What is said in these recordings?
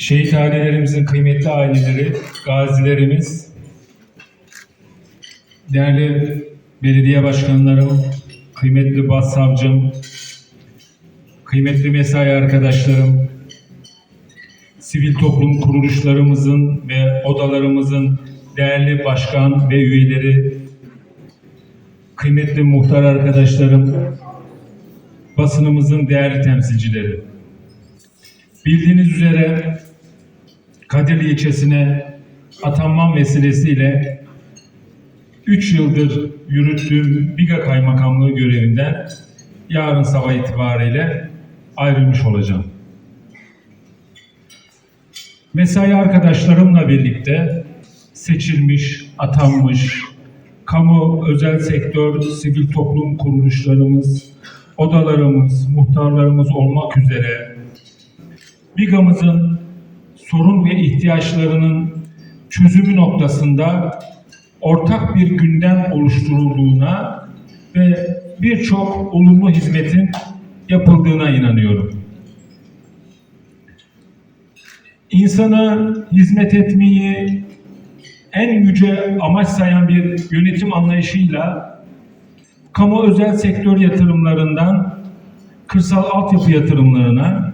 şehit ailelerimizin kıymetli aileleri, gazilerimiz, değerli belediye başkanlarım, kıymetli başsavcım, kıymetli mesai arkadaşlarım, sivil toplum kuruluşlarımızın ve odalarımızın değerli başkan ve üyeleri, kıymetli muhtar arkadaşlarım, basınımızın değerli temsilcileri. Bildiğiniz üzere Kadirli ilçesine atanmam vesilesiyle 3 yıldır yürüttüğüm Biga Kaymakamlığı görevinden yarın sabah itibariyle ayrılmış olacağım. Mesai arkadaşlarımla birlikte seçilmiş, atanmış, kamu, özel sektör, sivil toplum kuruluşlarımız, odalarımız, muhtarlarımız olmak üzere BİGA'mızın sorun ve ihtiyaçlarının çözümü noktasında ortak bir gündem oluşturulduğuna ve birçok olumlu hizmetin yapıldığına inanıyorum. İnsana hizmet etmeyi en yüce amaç sayan bir yönetim anlayışıyla kamu özel sektör yatırımlarından kırsal altyapı yatırımlarına,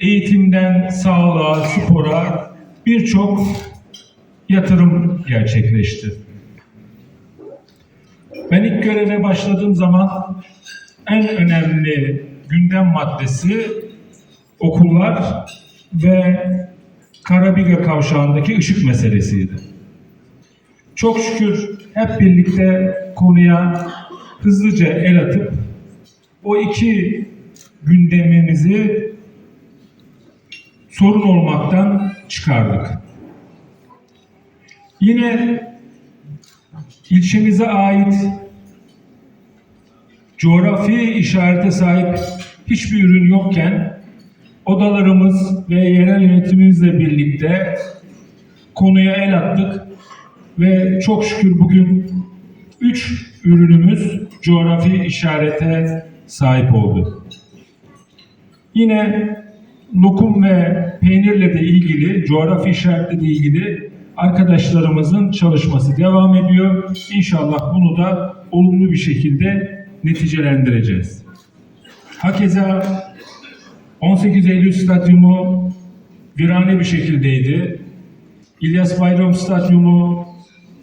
eğitimden sağlığa, spora birçok yatırım gerçekleşti. Ben ilk göreve başladığım zaman en önemli gündem maddesi okullar ve Karabiga kavşağındaki ışık meselesiydi. Çok şükür hep birlikte konuya hızlıca el atıp o iki gündemimizi sorun olmaktan çıkardık. Yine ilçemize ait coğrafi işarete sahip hiçbir ürün yokken odalarımız ve yerel yönetimimizle birlikte konuya el attık ve çok şükür bugün üç ürünümüz coğrafi işarete sahip oldu. Yine lokum ve peynirle de ilgili, coğrafi işaretle de ilgili arkadaşlarımızın çalışması devam ediyor. İnşallah bunu da olumlu bir şekilde neticelendireceğiz. Hakeza 18 Eylül Stadyumu virane bir şekildeydi. İlyas Bayram Stadyumu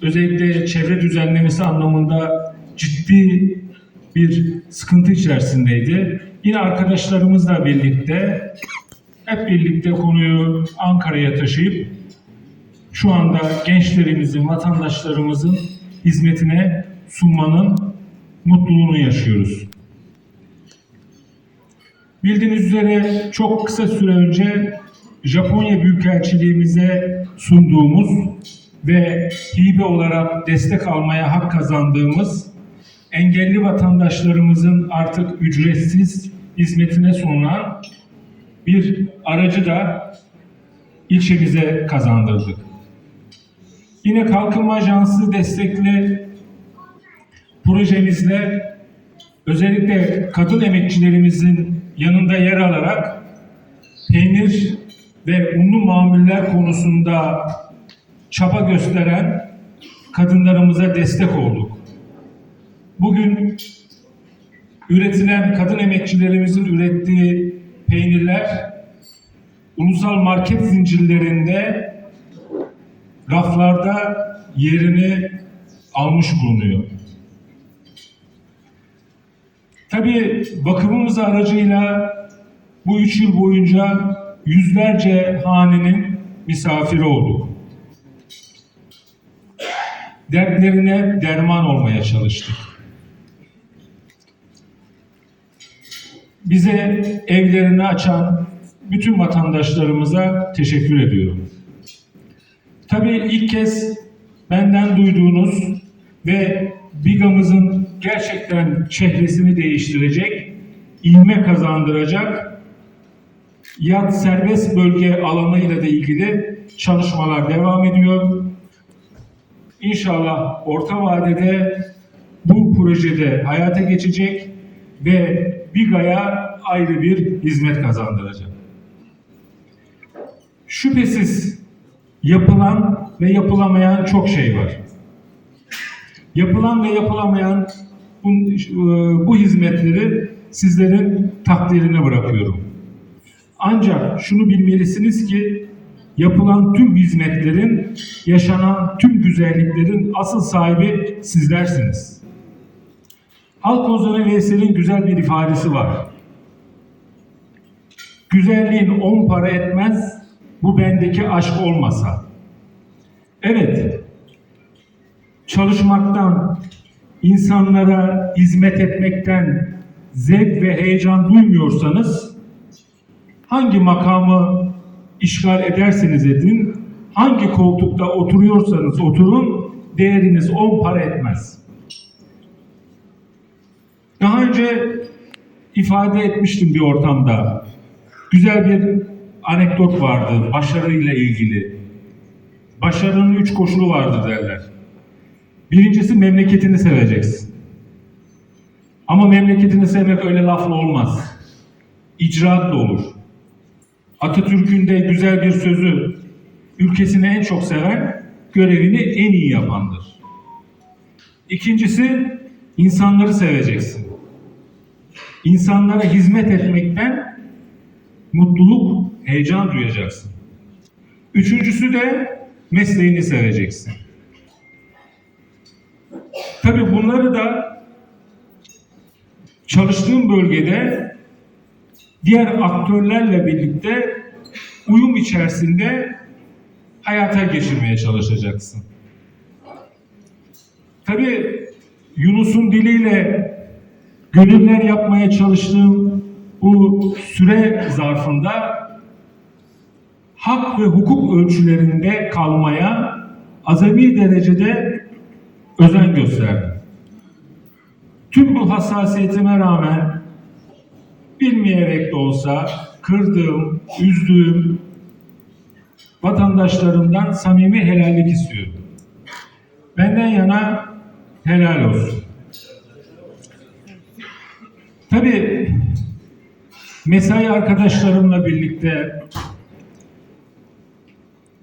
özellikle çevre düzenlemesi anlamında ciddi bir sıkıntı içerisindeydi. Yine arkadaşlarımızla birlikte hep birlikte konuyu Ankara'ya taşıyıp şu anda gençlerimizin, vatandaşlarımızın hizmetine sunmanın mutluluğunu yaşıyoruz. Bildiğiniz üzere çok kısa süre önce Japonya Büyükelçiliğimize sunduğumuz ve hibe olarak destek almaya hak kazandığımız engelli vatandaşlarımızın artık ücretsiz hizmetine sunulan bir aracı da ilçemize kazandırdık. Yine Kalkınma Ajansı destekli projemizle özellikle kadın emekçilerimizin yanında yer alarak peynir ve unlu mamuller konusunda çaba gösteren kadınlarımıza destek olduk. Bugün üretilen kadın emekçilerimizin ürettiği peynirler ulusal market zincirlerinde raflarda yerini almış bulunuyor. Tabii bakımımız aracıyla bu üç yıl boyunca yüzlerce hanenin misafiri olduk. Dertlerine derman olmaya çalıştık. Bize evlerini açan bütün vatandaşlarımıza teşekkür ediyorum. Tabii ilk kez benden duyduğunuz ve Biga'mızın gerçekten çehresini değiştirecek, ilme kazandıracak yat serbest bölge alanıyla da ilgili çalışmalar devam ediyor. İnşallah orta vadede bu projede hayata geçecek ve Biga'ya ayrı bir hizmet kazandıracak. Şüphesiz yapılan ve yapılamayan çok şey var. Yapılan ve yapılamayan bu, bu hizmetleri sizlerin takdirine bırakıyorum. Ancak şunu bilmelisiniz ki yapılan tüm hizmetlerin, yaşanan tüm güzelliklerin asıl sahibi sizlersiniz. Halk ozanı Veysel'in güzel bir ifadesi var. Güzelliğin on para etmez, bu bendeki aşk olmasa. Evet, çalışmaktan, insanlara hizmet etmekten zevk ve heyecan duymuyorsanız, hangi makamı işgal ederseniz edin, hangi koltukta oturuyorsanız oturun, değeriniz on para etmez. Daha önce ifade etmiştim bir ortamda. Güzel bir anekdot vardı başarıyla ilgili. Başarının üç koşulu vardır derler. Birincisi memleketini seveceksin. Ama memleketini sevmek öyle lafla olmaz. İcraatla olur. Atatürk'ün de güzel bir sözü, ülkesini en çok seven, görevini en iyi yapandır. İkincisi, insanları seveceksin. İnsanlara hizmet etmekten mutluluk, heyecan duyacaksın. Üçüncüsü de mesleğini seveceksin. Tabii bunları da çalıştığın bölgede diğer aktörlerle birlikte uyum içerisinde hayata geçirmeye çalışacaksın. Tabii Yunus'un diliyle gönüller yapmaya çalıştığım bu süre zarfında hak ve hukuk ölçülerinde kalmaya azami derecede özen gösterdim. Tüm bu hassasiyetime rağmen bilmeyerek de olsa kırdığım, üzdüğüm vatandaşlarımdan samimi helallik istiyorum. Benden yana helal olsun. Tabii mesai arkadaşlarımla birlikte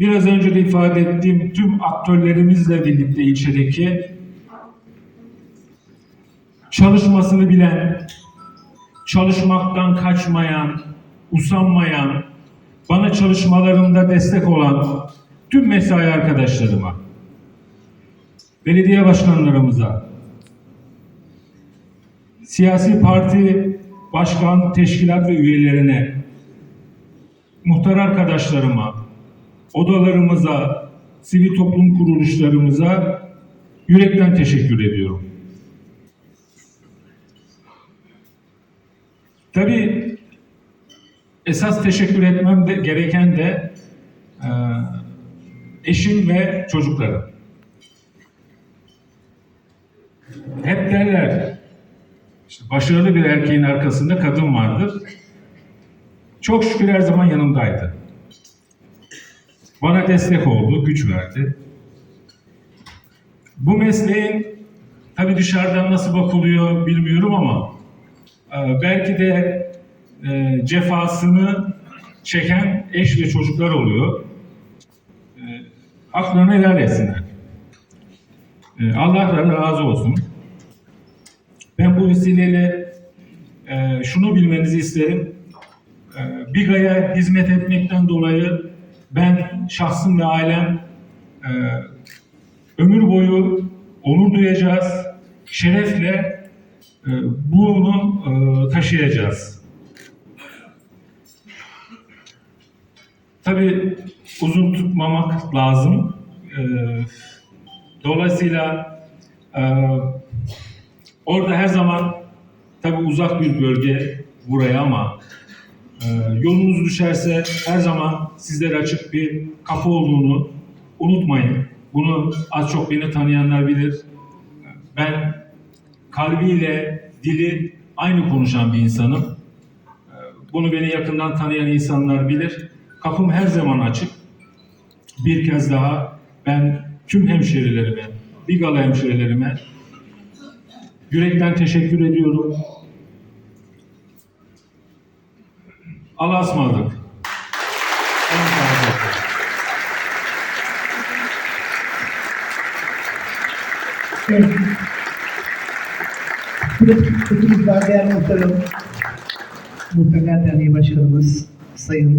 biraz önce de ifade ettiğim tüm aktörlerimizle birlikte ilçedeki çalışmasını bilen, çalışmaktan kaçmayan, usanmayan, bana çalışmalarımda destek olan tüm mesai arkadaşlarıma, belediye başkanlarımıza, siyasi parti başkan, teşkilat ve üyelerine, muhtar arkadaşlarıma, odalarımıza, sivil toplum kuruluşlarımıza yürekten teşekkür ediyorum. Tabii esas teşekkür etmem de gereken de e, eşim ve çocuklarım. Hep derler, işte başarılı bir erkeğin arkasında kadın vardır. Çok şükür her zaman yanımdaydı. Bana destek oldu, güç verdi. Bu mesleğin tabii dışarıdan nasıl bakılıyor bilmiyorum ama e, belki de e, cefasını çeken eş ve çocuklar oluyor. E, haklarını helal etsinler. Allah razı olsun. Ben bu vesileyle e, şunu bilmenizi isterim. E, BİGA'ya hizmet etmekten dolayı ben, şahsım ve ailem e, ömür boyu onur duyacağız, şerefle e, bunu e, taşıyacağız. Tabii uzun tutmamak lazım. E, dolayısıyla e, orada her zaman tabii uzak bir bölge buraya ama e, yolunuz düşerse her zaman sizlere açık bir kapı olduğunu unutmayın. Bunu az çok beni tanıyanlar bilir. Ben kalbiyle dili aynı konuşan bir insanım. E, Bunu beni yakından tanıyan insanlar bilir. Kapım her zaman açık. Bir kez daha ben tüm hemşerilerime, Bigalı hemşerilerime Yürekten teşekkür ediyorum. Allah'a ısmarladık. Evet. Hepimiz var değerli muhtarım, muhtemelen derneği başkanımız, sayın